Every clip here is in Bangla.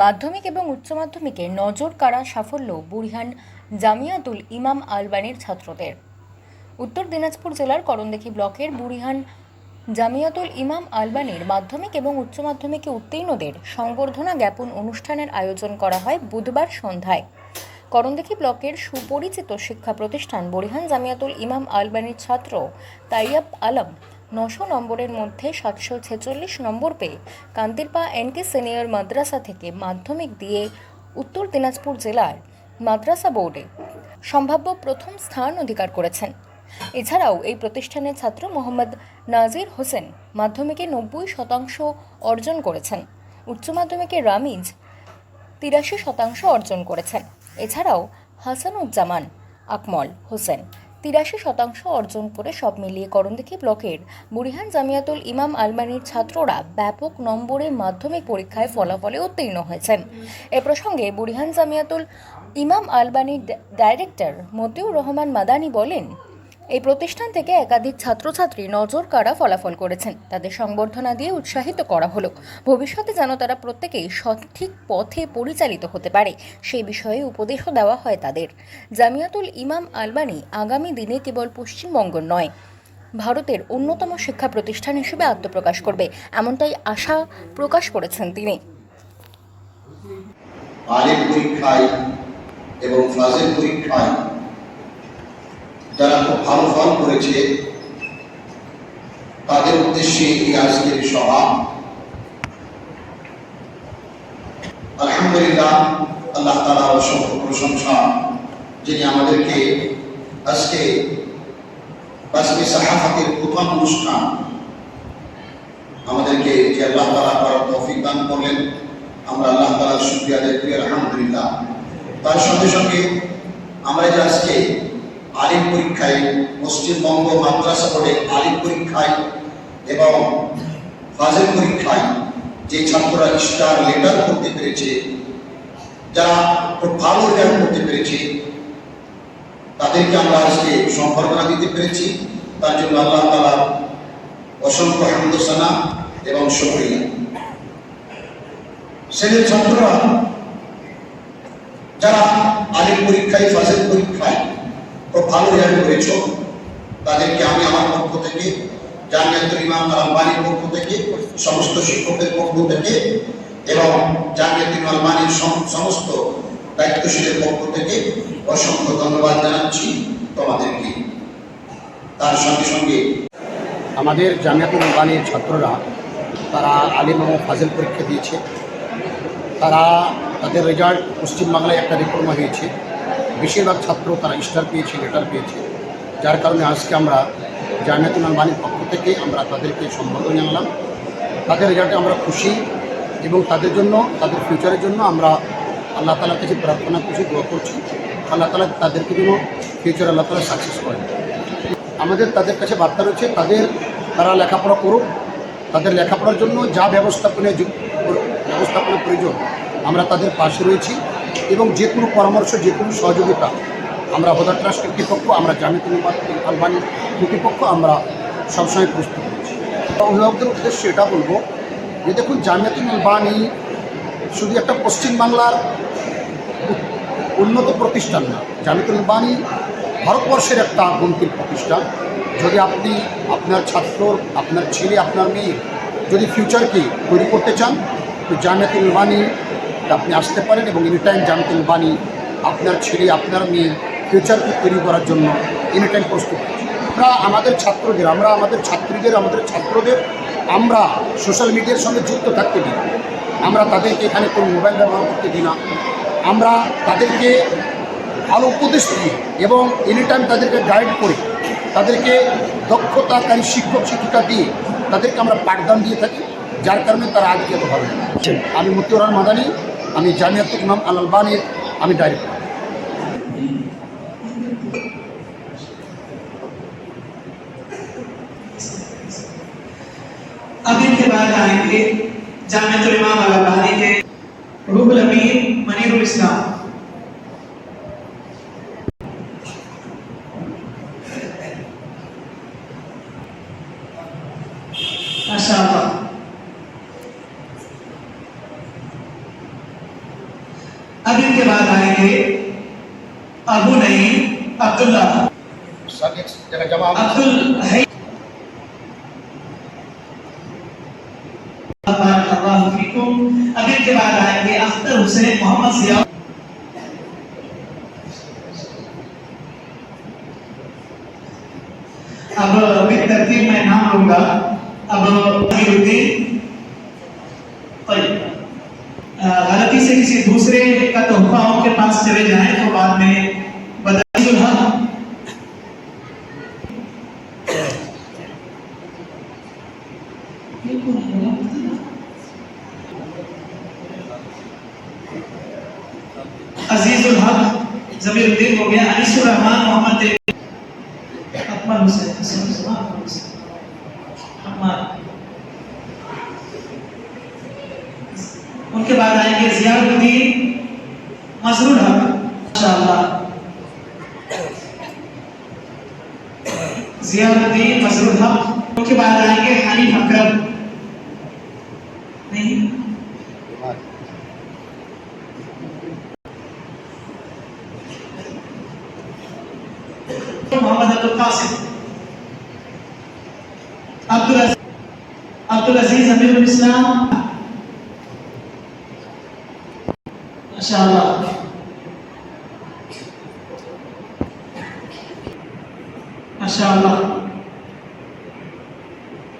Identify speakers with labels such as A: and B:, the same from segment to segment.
A: মাধ্যমিক এবং উচ্চ মাধ্যমিকে নজর কাড়া সাফল্য বুড়িহান জামিয়াতুল ইমাম আলবানির ছাত্রদের। উত্তর দিনাজপুর জেলার করণদেখি ব্লকের বুড়িহান জামিয়াতুল ইমাম আলবানির মাধ্যমিক এবং উচ্চ মাধ্যমিকে উত্তীর্ণদের সংবর্ধনা জ্ঞাপন অনুষ্ঠানের আয়োজন করা হয় বুধবার সন্ধ্যায়। করণদেখি ব্লকের সুপরিচিত শিক্ষা প্রতিষ্ঠান বরিহান জামিয়াতুল ইমাম আলবানির ছাত্র তাইয়াব আলম নশো নম্বরের মধ্যে সাতশো ছেচল্লিশ নম্বর পেয়ে কান্তিরপা এনকে সিনিয়র মাদ্রাসা থেকে মাধ্যমিক দিয়ে উত্তর দিনাজপুর জেলার মাদ্রাসা বোর্ডে সম্ভাব্য প্রথম স্থান অধিকার করেছেন। এছাড়াও এই প্রতিষ্ঠানের ছাত্র মোহাম্মদ নাজির হোসেন মাধ্যমিকে নব্বই শতাংশ অর্জন করেছেন। উচ্চ মাধ্যমিকে রামিজ তিরাশি শতাংশ অর্জন করেছেন। এছাড়াও হাসানুজ্জামান আকমল হোসেন তিরাশি শতাংশ অর্জন করে সব মিলিয়ে করণদিঘি ব্লকের বুড়িহান জামিয়াতুল ইমাম আলমানির ছাত্ররা ব্যাপক নম্বরে মাধ্যমিক পরীক্ষায় ফলাফলে উত্তীর্ণ হয়েছেন। এ প্রসঙ্গে বুড়িহান জামিয়াতুল ইমাম আলবানির ডাইরেক্টর মতিউর রহমান মাদানি বলেন এই প্রতিষ্ঠান থেকে একাধিক ছাত্রছাত্রী নজর কাড়া ফলাফল করেছেন। তাদের সংবর্ধনা দিয়ে উৎসাহিত করা হলো। ভবিষ্যতে যেন তারা প্রত্যেকেই সঠিক পথে পরিচালিত হতে পারে, সেই বিষয়ে উপদেশও দেওয়া হয় তাদের। জামিয়াতুল ইমাম আলবানি আগামী দিনে কেবল পশ্চিমবঙ্গ নয়, ভারতের অন্যতম শিক্ষা প্রতিষ্ঠান হিসেবে আত্মপ্রকাশ করবে, এমনটাই আশা প্রকাশ করেছেন তিনি।
B: আলিম পরীক্ষায় এবং পরীক্ষায় যারা খুব ভালো ফল করেছে, তাদের উদ্দেশ্যে এই আজকের সভা। আলহামদুলিল্লাহ, আল্লাহ তালা অসংখ্য প্রশংসা, যিনি আমাদেরকে আজকে বাসমি সাহাফাতের প্রথম অনুষ্ঠান আমাদেরকে যে আল্লাহ তালা করার তৌফিক দান করলেন, আমরা আল্লাহ তালার শুক্রিয়া করি, আলহামদুলিল্লাহ। তার সঙ্গে সঙ্গে আমরা যে আজকে আলিম পরীক্ষায় পশ্চিমবঙ্গ মাদ্রাসা বোর্ডে আলিম পরীক্ষায় এবং ফাজেল পরীক্ষায় যে ছাত্ররা স্টার লেটার করতে পেরেছে, যারা খুব ভালো রেজাল্ট করতে পেরেছে, তাদেরকে আমরা আজকে সম্বর্ধনা দিতে পেরেছি। তার জন্য আল্লাহ তালা অসংখ্য হামদোসানা এবং শুক্রিয়া। শ্রেণির ছাত্ররা, যারা আলিম পরীক্ষায়, ফাজেল পরীক্ষায় ভালো রেজাল্ট করেছ তাদেরকে আমি আমার পক্ষ থেকে জামিয়াতুল ইমাম আলমানির পক্ষ থেকে, সমস্ত শিক্ষকের পক্ষ থেকে এবং জামিয়াতুল আলমানির সম- সমস্ত দায়িত্বশীলের পক্ষ থেকে অসংখ্য ধন্যবাদ জানাচ্ছি তোমাদেরকে। তার সঙ্গে সঙ্গে
C: আমাদের জামিয়াতুল রব্বানির ছাত্ররা, তারা আলিম এবং ফাজিল পরীক্ষা দিয়েছে। তারা তাদের রেজাল্ট পশ্চিমবাংলায় একটা রিফর্মা হয়েছে। বেশিরভাগ ছাত্র তারা স্টার পেয়েছে, লেটার পেয়েছে। যার কারণে আজকে আমরা জামিয়াতুল রব্বানির পক্ষ থেকে আমরা তাদেরকে সম্বোধন জানালাম। তাদের রেজাল্টে আমরা খুশি এবং তাদের জন্য, তাদের ফিউচারের জন্য আমরা আল্লাহ তালার কাছে প্রার্থনা করছি, দোয়া করছি। আল্লাহ তালা তাদেরকে যেন ফিউচার আল্লাহ তালা সাকসেস করেন। আমাদের তাদের কাছে বার্তা রয়েছে, তাদের তারা লেখাপড়া করুক। তাদের লেখাপড়ার জন্য যা ব্যবস্থাপনা ব্যবস্থাপনা প্রয়োজন, আমরা তাদের পাশে রয়েছি। এবং যে কোনো পরামর্শ, যে কোনো সহযোগিতা আমরা হোদা ট্রাস্ট কর্তৃপক্ষ, আমরা জামিতুল আলবানি কর্তৃপক্ষ, আমরা সবসময় প্রস্তুত রয়েছি অভিভাবকদের উদ্দেশ্যে এটা বলব যে দেখুন, জামিয়াতুল আলবানি শুধু একটা পশ্চিমবাংলার উন্নত প্রতিষ্ঠান না জামিতুল বাণী ভারতবর্ষের একটা গন্তির প্রতিষ্ঠান। যদি আপনি আপনার ছাত্র, আপনার ছেলে, আপনার মেয়ে যদি ফিউচারকে তৈরি করতে চান, তো জামিয়াতুল বাণী আপনি আসতে পারেন এবং এনি টাইম জামিয়াতুল বাণী আপনার ছেলে আপনার মেয়ে ফিউচারকে তৈরি করার জন্য এনি টাইম প্রস্তুত। আমরা আমাদের ছাত্রদের আমরা আমাদের ছাত্রীদের আমাদের ছাত্রদের আমরা সোশ্যাল মিডিয়ার সঙ্গে যুক্ত থাকতে দিই। আমরা তাদেরকে এখানে কোনো মোবাইল ব্যবহার করতে দিই না। আমরা তাদেরকে ভালো উপদেশ দিই এবং এনি টাইম তাদেরকে গাইড করি তাদেরকে দক্ষতাকারী শিক্ষক শিক্ষিকা দিয়ে তাদেরকে আমরা পাঠদান দিয়ে থাকি যার কারণে তারা আজকে এত ভালো। আমি রহমান মাদানি আমি জামিয়াতুল ইমাম আল আলবানির، আমি ডাইরেক্টর
D: اب ان کے بعد آئیں گے جامعۃ الامام البانی کے روح الامین منیر الاسلام ماشاء عامر کے بعد آئیں گے
C: ابو نہیں عبداللہ۔ اللہ کے
D: بعد آئیں گے اختر حسین محمد سیاح اب بن ترتیب میں نام لوں گا۔ اب غلطی سے کسی دوسرے کا تحفہ ان کے پاس چلے جائیں تو بعد میں بدائی عزیز الحق زمیر الدین ہو گیا انیس الرحمان محمد اکمل حسین حسین حسین۔ ان کے بعد آئیں گے ضیاء الدین۔ مضرور ہوگا ماشاء اللہ ضیاء الدین مضرور حق کے بعد آئیں گے حنیف اکرم۔ نہیں۔ محمد عبد القاسم۔ عبد العزیز عبد العزیز امیر الاسلام۔ شاء الله. ما شاء الله.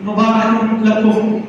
D: مبارك لكم.